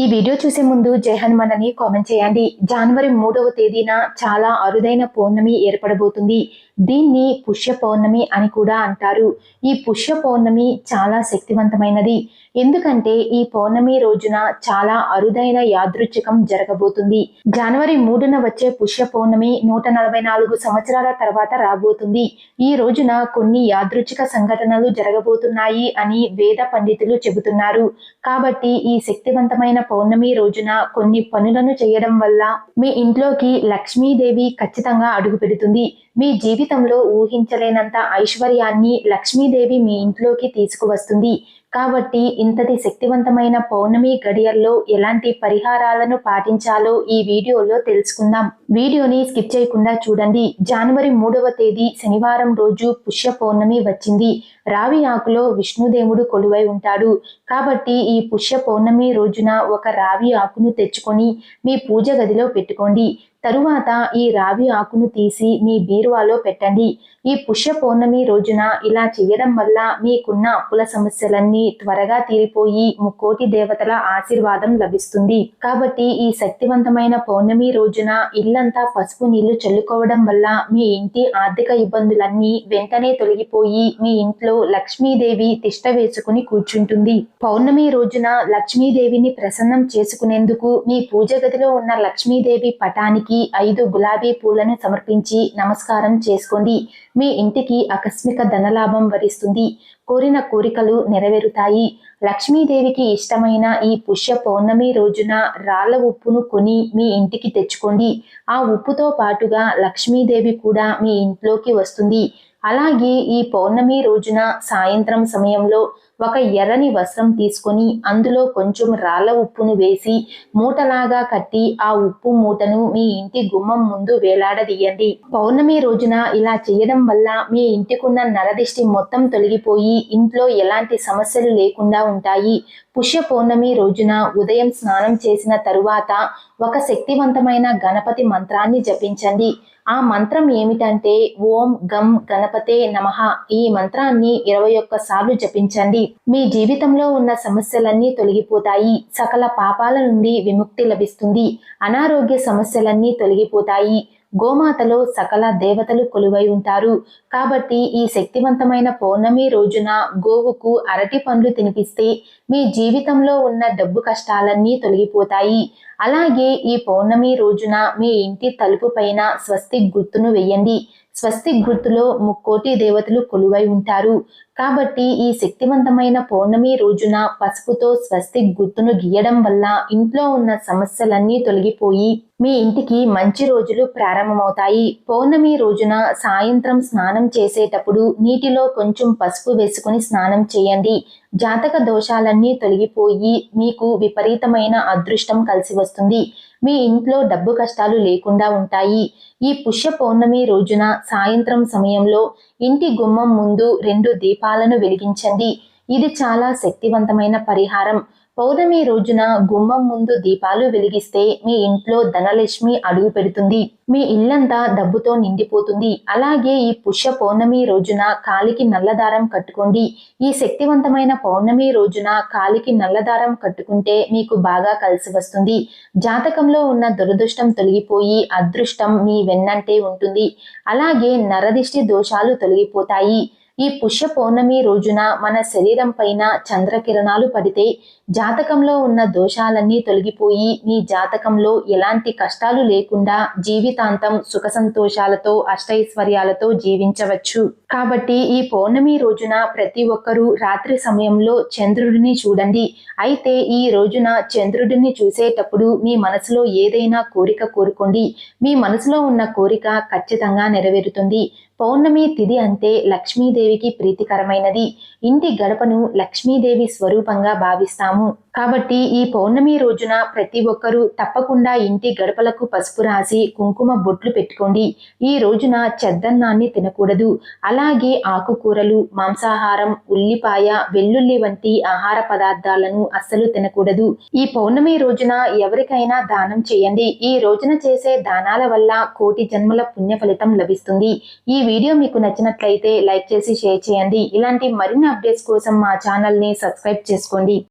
ఈ వీడియో చూసే ముందు జై హనుమాన్ అని కామెంట్ చేయండి. జనవరి మూడవ తేదీన చాలా అరుదైన పౌర్ణమి ఏర్పడబోతుంది. దీన్ని పుష్య పౌర్ణమి అని కూడా అంటారు. ఈ పుష్య పౌర్ణమి చాలా శక్తివంతమైనది. ఎందుకంటే ఈ పౌర్ణమి రోజున చాలా అరుదైన యాదృచ్ఛికం జరగబోతుంది. జనవరి మూడున వచ్చే పుష్య పౌర్ణమి నూట నలభై నాలుగు సంవత్సరాల తర్వాత రాబోతుంది. ఈ రోజున కొన్ని యాదృచ్ఛిక సంఘటనలు జరగబోతున్నాయి అని వేద పండితులు చెబుతున్నారు. కాబట్టి ఈ శక్తివంతమైన పౌర్ణమి రోజున కొన్ని పనులను చేయడం వల్ల మీ ఇంట్లోకి లక్ష్మీదేవి ఖచ్చితంగా అడుగు పెడుతుంది. మీ జీవితంలో ఊహించలేనంత ఐశ్వర్యాన్ని లక్ష్మీదేవి మీ ఇంట్లోకి తీసుకువస్తుంది. కాబట్టి ఇంతటి శక్తివంతమైన పౌర్ణమి గడియల్లో ఎలాంటి పరిహారాలను పాటించాలో ఈ వీడియోలో తెలుసుకుందాం. వీడియోని స్కిప్ చేయకుండా చూడండి. జనవరి మూడవ తేదీ శనివారం రోజు పుష్య పౌర్ణమి వచ్చింది. రావి ఆకులో విష్ణుదేవుడు కొలువై ఉంటాడు. కాబట్టి ఈ పుష్య పౌర్ణమి రోజున ఒక రావి ఆకును తెచ్చుకొని మీ పూజ గదిలో పెట్టుకోండి. తరువాత ఈ రావి ఆకును తీసి మీ బీరువాలో పెట్టండి. ఈ పుష్య పౌర్ణమి రోజున ఇలా చేయడం వల్ల మీకున్న అప్పుల సమస్యలన్నీ త్వరగా తీరిపోయి ముక్కోటి దేవతల ఆశీర్వాదం లభిస్తుంది. కాబట్టి ఈ శక్తివంతమైన పౌర్ణమి రోజున ఇల్లంతా పసుపు నీళ్ళు చల్లుకోవడం వల్ల మీ ఇంటి ఆర్థిక ఇబ్బందులన్నీ వెంటనే తొలగిపోయి మీ ఇంట్లో లక్ష్మీదేవి తిష్ట వేసుకుని కూర్చుంటుంది. పౌర్ణమి రోజున లక్ష్మీదేవిని ప్రసన్నం చేసుకునేందుకు మీ పూజ గదిలో ఉన్న లక్ష్మీదేవి పటానికి ఇంటికి ఐదు గులాబీ పూలను సమర్పించి నమస్కారం చేసుకోండి. మీ ఇంటికి ఆకస్మిక ధనలాభం వరిస్తుంది. కోరిన కోరికలు నెరవేరుతాయి. లక్ష్మీదేవికి ఇష్టమైన ఈ పుష్య పౌర్ణమి రోజున రాళ్ళ ఉప్పును కొని మీ ఇంటికి తెచ్చుకోండి. ఆ ఉప్పుతో పాటుగా లక్ష్మీదేవి కూడా మీ ఇంట్లోకి వస్తుంది. అలాగే ఈ పౌర్ణమి రోజున సాయంత్రం సమయంలో ఒక ఎర్రని వస్త్రం తీసుకొని అందులో కొంచెం రాళ్ళ ఉప్పును వేసి మూటలాగా కట్టి ఆ ఉప్పు మూటను మీ ఇంటి గుమ్మం ముందు వేలాడదీయండి. పౌర్ణమి రోజున ఇలా చేయడం వల్ల మీ ఇంటికున్న నరదిష్టి మొత్తం తొలగిపోయి ఇంట్లో ఎలాంటి సమస్యలు లేకుండా ఉంటాయి. పుష్య పౌర్ణమి రోజున ఉదయం స్నానం చేసిన తరువాత ఒక శక్తివంతమైన గణపతి మంత్రాన్ని జపించండి. ఆ మంత్రం ఏమిటంటే ఓం గం గణపతే నమ. ఈ మంత్రాన్ని ఇరవై ఒక్క సార్లు జపించండి. మీ జీవితంలో ఉన్న సమస్యలన్నీ తొలగిపోతాయి. సకల పాపాల నుండి విముక్తి లభిస్తుంది. అనారోగ్య సమస్యలన్నీ తొలగిపోతాయి. గోమాతలో సకల దేవతలు కొలువై ఉంటారు. కాబట్టి ఈ శక్తివంతమైన పౌర్ణమి రోజున గోవుకు అరటి పండ్లు తినిపిస్తే మీ జీవితంలో ఉన్న డబ్బు కష్టాలన్నీ తొలగిపోతాయి. అలాగే ఈ పౌర్ణమి రోజున మీ ఇంటి తలుపు పైన స్వస్తి గుర్తును వెయ్యండి. స్వస్తి గుర్తులో ముక్కోటి దేవతలు కొలువై ఉంటారు. కాబట్టి ఈ శక్తివంతమైన పౌర్ణమి రోజున పసుపుతో స్వస్తి గుర్తును గీయడం వల్ల ఇంట్లో ఉన్న సమస్యలన్నీ తొలగిపోయి మీ ఇంటికి మంచి రోజులు ప్రారంభమవుతాయి. పౌర్ణమి రోజున సాయంత్రం స్నానం చేసేటప్పుడు నీటిలో కొంచెం పసుపు వేసుకుని స్నానం చేయండి. జాతక దోషాలన్నీ తొలగిపోయి మీకు విపరీతమైన అదృష్టం కలిసి వస్తుంది. మీ ఇంట్లో డబ్బు కష్టాలు లేకుండా ఉంటాయి. ఈ పుష్య పౌర్ణమి రోజున సాయంత్రం సమయంలో ఇంటి గుమ్మం ముందు రెండు దీపాలను వెలిగించండి. ఇది చాలా శక్తివంతమైన పరిహారం. పౌర్ణమి రోజున గుమ్మం ముందు దీపాలు వెలిగిస్తే మీ ఇంట్లో ధనలక్ష్మి అడుగు పెడుతుంది. మీ ఇల్లంతా డబ్బుతో నిండిపోతుంది. అలాగే ఈ పుష్య పౌర్ణమి రోజున కాలికి నల్లదారం కట్టుకోండి. ఈ శక్తివంతమైన పౌర్ణమి రోజున కాలికి నల్లదారం కట్టుకుంటే మీకు బాగా కలిసి వస్తుంది. జాతకంలో ఉన్న దురదృష్టం తొలగిపోయి అదృష్టం మీ వెన్నంటే ఉంటుంది. అలాగే నరదిష్టి దోషాలు తొలగిపోతాయి. ఈ పుష్య పౌర్ణమి రోజున మన శరీరం పైన చంద్రకిరణాలు పడితే జాతకంలో ఉన్న దోషాలన్నీ తొలగిపోయి మీ జాతకంలో ఎలాంటి కష్టాలు లేకుండా జీవితాంతం సుఖ సంతోషాలతో అష్టైశ్వర్యాలతో జీవించవచ్చు. కాబట్టి ఈ పౌర్ణమి రోజున ప్రతి ఒక్కరూ రాత్రి సమయంలో చంద్రుడిని చూడండి. అయితే ఈ రోజున చంద్రుడిని చూసేటప్పుడు మీ మనసులో ఏదైనా కోరిక కోరుకోండి. మీ మనసులో ఉన్న కోరిక ఖచ్చితంగా నెరవేరుతుంది. పౌర్ణమి తిథి అంటే లక్ష్మీదేవి లక్ష్మీదేవికి ప్రీతికరమైనది. ఇంటి గడపను లక్ష్మీదేవి స్వరూపంగా భావిస్తాము. కాబట్టి ఈ పౌర్ణమి రోజున ప్రతి ఒక్కరూ తప్పకుండా ఇంటి గడపలకు పసుపు రాసి కుంకుమ బొట్లు పెట్టుకోండి. ఈ రోజున చెద్దన్నాన్ని తినకూడదు. అలాగే ఆకుకూరలు మాంసాహారం ఉల్లిపాయ వెల్లుల్లి వంటి ఆహార పదార్థాలను అస్సలు తినకూడదు. ఈ పౌర్ణమి రోజున ఎవరికైనా దానం చేయండి. ఈ రోజున చేసే దానాల వల్ల కోటి జన్మల పుణ్య ఫలితం లభిస్తుంది. ఈ వీడియో మీకు నచ్చినట్లయితే లైక్ చేసి షేర్ చేయండి. ఇలాంటి మరిన్ని అప్డేట్స్ కోసం మా ఛానల్ని సబ్స్క్రైబ్ చేసుకోండి.